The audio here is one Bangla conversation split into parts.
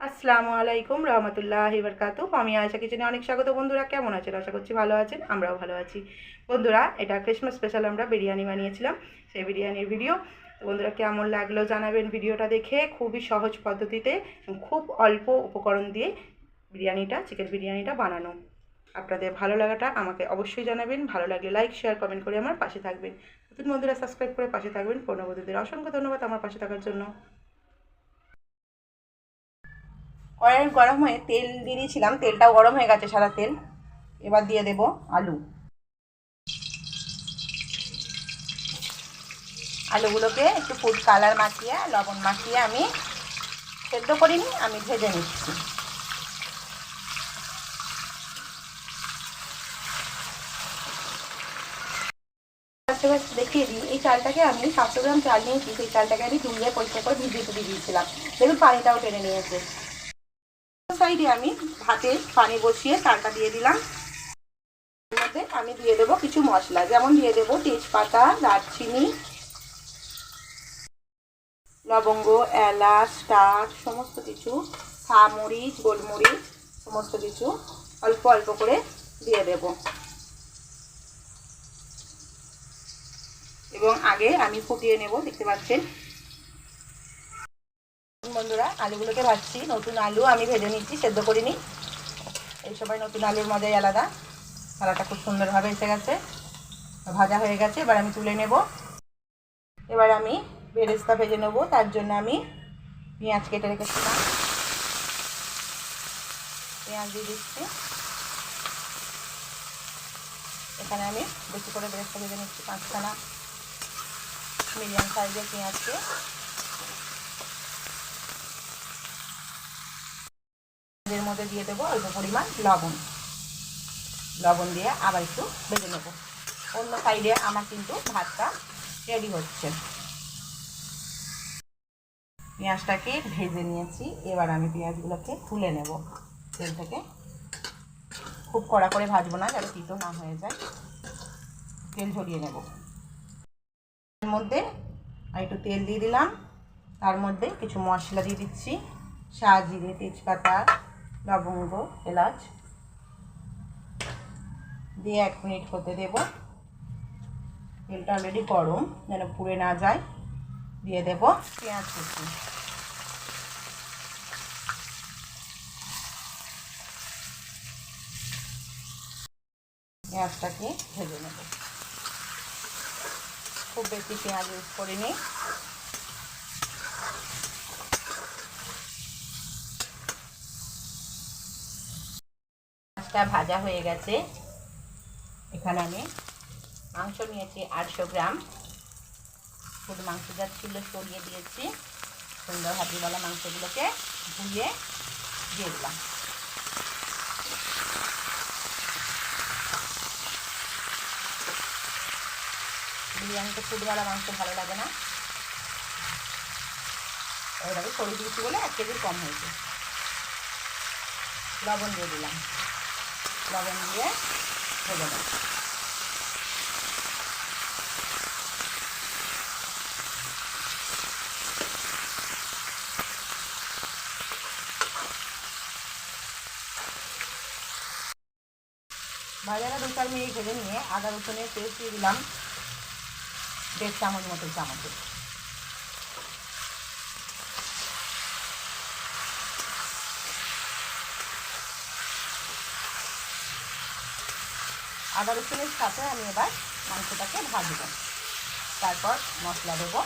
আসসালামু আলাইকুম রহমতুল্লাহ বরকাতু আমি আয়সা কিচেনে অনেক স্বাগত। বন্ধুরা, কেমন আছেন? আশা করছি ভালো আছেন, আমরাও ভালো আছি। বন্ধুরা, এটা ক্রিসমাস স্পেশাল আমরা বিরিয়ানি বানিয়েছিলাম, সেই বিরিয়ানির ভিডিও তো বন্ধুরা, কেমন লাগল জানাবেন ভিডিওটা দেখে খুবই সহজ পদ্ধতিতে খুব অল্প উপকরণ দিয়ে বিরিয়ানিটা চিকেন বিরিয়ানিটা বানানো। আপনাদের ভালো লাগাটা আমাকে অবশ্যই জানাবেন। ভালো লাগলে লাইক শেয়ার কমেন্ট করে আমার পাশে থাকবেন। নতুন বন্ধুরা সাবস্ক্রাইব করে পাশে থাকবেন। পুরনো বন্ধুদের অসংখ্য ধন্যবাদ আমার পাশে থাকার জন্য। কড়াই গরম হয়ে তেল দিয়ে দিয়েছিলাম। তেলটাও গরম হয়ে গেছে, সাদা তেল। এবার দিয়ে দেব আলু। আলুগুলোকে একটু ফুড কালার মাখিয়ে, লবণ মাখিয়ে আমি সেদ্ধ করিনি, আমি ভেজে নিচ্ছি। দেখিয়ে দিই, এই চালটাকে আমি সাতশো গ্রাম চাল নিয়েছি, সেই চালটাকে আমি ধুয়ে পরিষ্কার করে ভিজিয়ে দিয়ে দিয়েছিলাম। দেখুন, পানিটাও টেনে নিয়েছে। সাইডে আমি ভাতে পানি বসিয়ে চালটা দিয়ে দিলাম। মধ্যে আমি দিয়ে দেবো কিছু মশলা, যেমন দিয়ে দেবো তেজপাতা, দারচিনি, লবঙ্গ, এলাচ স্টার সমস্ত কিছু, খা মরিচ, গোলমরিচ, সমস্ত কিছু অল্প অল্প করে দিয়ে দেব। এবং আগে আমি ফুটিয়ে নেব, দেখতে পাচ্ছেন বন্ধুরা, আলুগুলোকে ভাজছি। নতুন আলু আমি ভেজে নিচ্ছি, সেদ্ধ করিনি এই সময় নতুন আলুর মজাই আলাদা। কালারটা খুব সুন্দরভাবে এসে গেছে। ভাজা হয়ে গেছে, এবার আমি তুলে নেব। এবার আমি বেরেস্তা ভেজে নেব, তার জন্য আমি পেঁয়াজ কেটে রেখেছিলাম। পেঁয়াজ দিয়ে দিচ্ছি। এখানে আমি বেশি করে বেরেস্তা ভেজে নিচ্ছি, পাঁচখানা মিডিয়াম সাইজের পেঁয়াজকে। এর মধ্যে দিয়ে দেবো অল্প পরিমাণ লবণ। লবণ দিয়ে আবার একটু ভেজে নেব। অন্য সাইডে আমার কিন্তু ভাতটা রেডি হচ্ছে। পেঁয়াজটাকে ভেজে নিয়েছি। এবার আমি পেঁয়াজগুলোকে তুলে নেব। তেল থেকে খুব কড়া করে ভাজবো না যাতে তিতো না হয়ে যায়। তেল ঝরিয়ে নেব। এর মধ্যে আর একটু তেল দিয়ে দিলাম। তার মধ্যে কিছু মশলা দিয়ে দিচ্ছি। শাহ জিরে তেজপাতা লবঙ্গ, এলাচ দিয়ে এক মিনিট হতে দেব। তেলটা অলরেডি গরম, যেন পুড়ে না যায়। দিয়ে দেব পেঁয়াজ কুচি। পেঁয়াজটাকে ভেজে নেব। খুব বেশি পেঁয়াজ ইউজ করিনি। মাছটা ভাজা হয়ে গেছে। এখানে আমি মাংস নিয়েছি আটশো গ্রাম। শুধু মাংস যা ছিল, সরিয়ে দিয়েছি। সুন্দর হাতিওয়ালা মাংসগুলোকে ধুয়ে দিয়ে দিলাম। বিরিয়ানিতে ফুটওয়ালা মাংস ভালো লাগে না। ওইটাকে সরিয়ে দিয়েছি বলে এক কেজির কম হয়েছে। লবণ দিয়ে দিলাম। লবণ দিয়ে ভেজে দেব। ভাজাটা দু চার মিনিট ভেজে নিয়ে আদা রসুনের পেস্ট দিয়ে দিলাম দেড় চামচ মতো চামচের। আদা রসুনের সাথে আমি এবার মাংসটাকে ভাজবো। তারপর মশলা দেবো।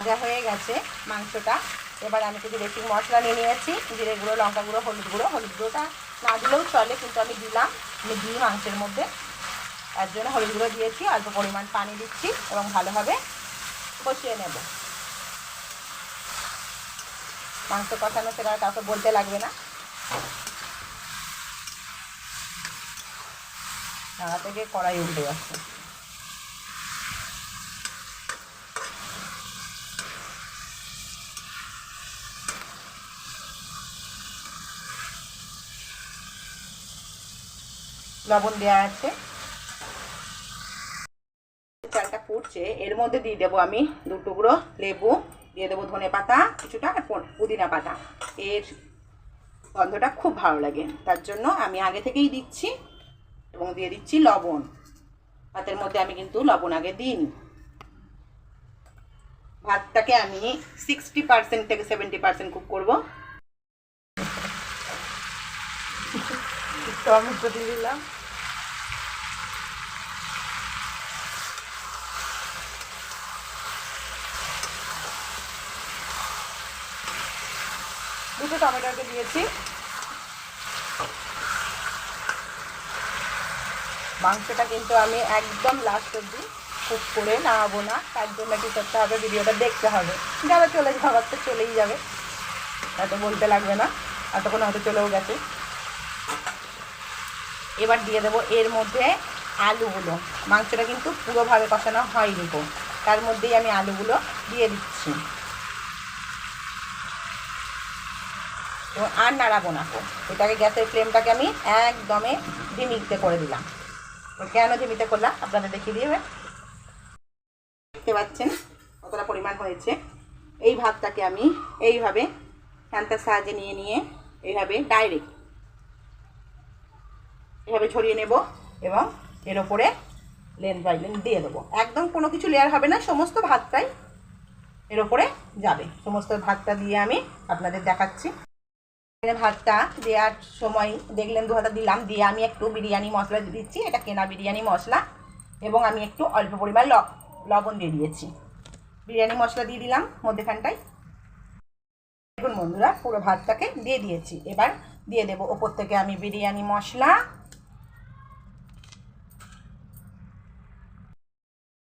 ভাজা হয়ে গেছে মাংসটা। এবার আমি কিছু বেশি মশলা নিয়ে নিয়েছি। জিরে গুঁড়ো, লঙ্কা গুঁড়ো, হলুদ গুঁড়ো। হলুদ গুঁড়োটা না দিলেও চলে, কিন্তু আমি দিলাম আমি দিই মাংসের মধ্যে। তার জন্য হলুদ গুঁড়ো দিয়েছি। অল্প পরিমাণ পানি দিচ্ছি এবং ভালোভাবে কষিয়ে নেব। মাংস কষানো সেটা কাউকে বলতে লাগবে না। থেকে কড়াই উল্টে যাচ্ছে। লবণ দেওয়া আছে। চালটা ফুটছে, এর মধ্যে দিয়ে দেবো আমি দু টুকরো লেবু। দিয়ে দেবো ধনে পাতা, কিছুটা আর পুদিনা পাতা। এর গন্ধটা খুব ভালো লাগে। তার জন্য আমি আগে থেকেই দিচ্ছি এবং দিয়ে দিচ্ছি লবণ। ভাতের মধ্যে আমি কিন্তু লবণ আগে দিইনি ভাতটাকে আমি সিক্সটি পার্সেন্ট থেকে সেভেন্টি পার্সেন্ট কুক করব। দিলাম। টমেটোকে দিয়েছি। মাংসটা কিন্তু আমি একদম লাস্ট অব্দি কুক করে নামাবো না, তার জন্য কী করতে হবে, ভিডিওটা দেখতে হবে। যারা চলে যাওয়ার তো চলেই যাবে। এত বলতে লাগবে না, এতক্ষণ হয়তো চলেও গেছে। এবার দিয়ে দেবো এর মধ্যে আলুগুলো। মাংসটা কিন্তু পুরোভাবে কষানো হয়নি তার মধ্যেই আমি আলুগুলো দিয়ে দিচ্ছি। আর নাড়াবো না। এটাকে গ্যাসের ফ্লেমটাকে আমি একদমে ধিমিতে করে দিলাম। কেন ধিমিতে করলাম? আপনাদের দেখিয়ে দিয়ে দেখতে পাচ্ছেন কতটা পরিমাণ হয়েছে। এই ভাতটাকে আমি এইভাবে ফ্যান্তার সাহায্যে নিয়ে নিয়ে এইভাবে ডাইরেক্ট এভাবে ছড়িয়ে নেব এবং এর ওপরে লেন বাই লেন দিয়ে দেবো। একদম কোনো কিছু লেয়ার হবে না, সমস্ত ভাতটাই এর ওপরে যাবে। সমস্ত ভাতটা দিয়ে আমি আপনাদের দেখাচ্ছি। ভাতটা দেওয়ার সময় দেখলেন দু হাতা দিলাম, দিয়ে আমি একটু বিরিয়ানি মশলা দিচ্ছি, এটা কেনা বিরিয়ানি মশলা, এবং আমি একটু অল্প পরিমাণ লবণ দিয়ে দিয়েছি। বিরিয়ানি মশলা দিয়ে দিলাম মধ্যেখানটায়। দেখুন বন্ধুরা, পুরো ভাতটাকে দিয়ে দিয়েছি। এবার দিয়ে দেবো ওপর থেকে আমি বিরিয়ানি মশলা।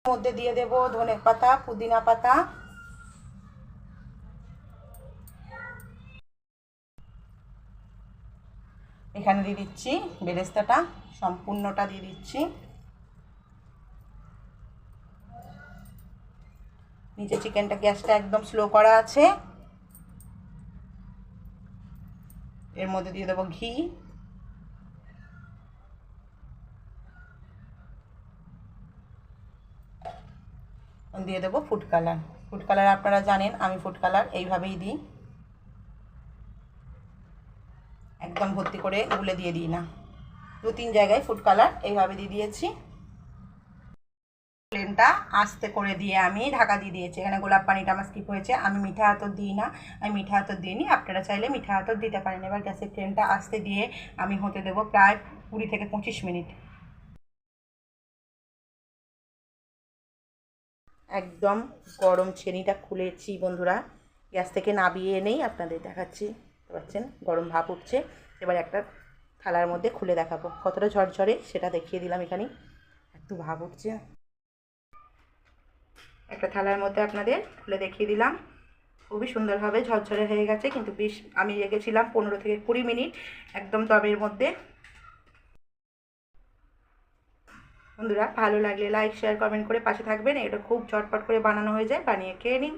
মধ্যে দিয়ে দেব ধনে পাতা পুদিনা পাতা এখানে দিয়ে দিচ্ছি, বেরেস্তাটা, সম্পূর্ণটা দিয়ে দিচ্ছি। নিচে চিকেনটা গ্যাসটা একদম স্লো করা আছে। এর মধ্যে দিয়ে দেবো ঘি। দিয়ে দেবো ফুড কালার ফুড কালার আপনারা জানেন, আমি ফুড কালার এইভাবেই দিই। একদম ভর্তি করে গুলে দিয়ে দিই না। দু তিন জায়গায় ফুড কালার এইভাবে দিয়ে দিয়েছি। প্লেনটা আস্তে করে দিয়ে আমি ঢাকা দিয়ে দিয়েছি। এখানে গোলাপ পানিটা আমার স্কিপ হয়েছে। আমি মিঠা হাতর দিই না। আমি মিঠা হাতর দিইনি। আপনারা চাইলে মিঠা হাতর দিতে পারেন। এবার গ্যাসের ফ্লেমটা আস্তে দিয়ে আমি হতে দেবো প্রায় কুড়ি থেকে পঁচিশ মিনিট। একদম গরম ছেনিটা খুলেছি বন্ধুরা। গ্যাস থেকে নাবিয়ে এনেই আপনাদের দেখাচ্ছি। পাচ্ছেন, গরম ভাপ উঠছে। এবার একটা থালার মধ্যে খুলে দেখাবো। কতটা ঝরঝরে সেটা দেখিয়ে দিলাম এখানে। একটু ভাপ উঠছে একটা থালার মধ্যে আপনাদের খুলে দেখিয়ে দিলাম। খুবই সুন্দরভাবে ঝরঝরে হয়ে গেছে, কিন্তু বেশ আমি রেখেছিলাম পনেরো থেকে কুড়ি মিনিট একদম দমের মধ্যে। বন্ধুরা, ভালো লাগলে লাইক শেয়ার কমেন্ট করে পাশে থাকবেন। এটা খুব চটপট করে বানানো হয়ে যায়। বানিয়ে খেয়ে নিন।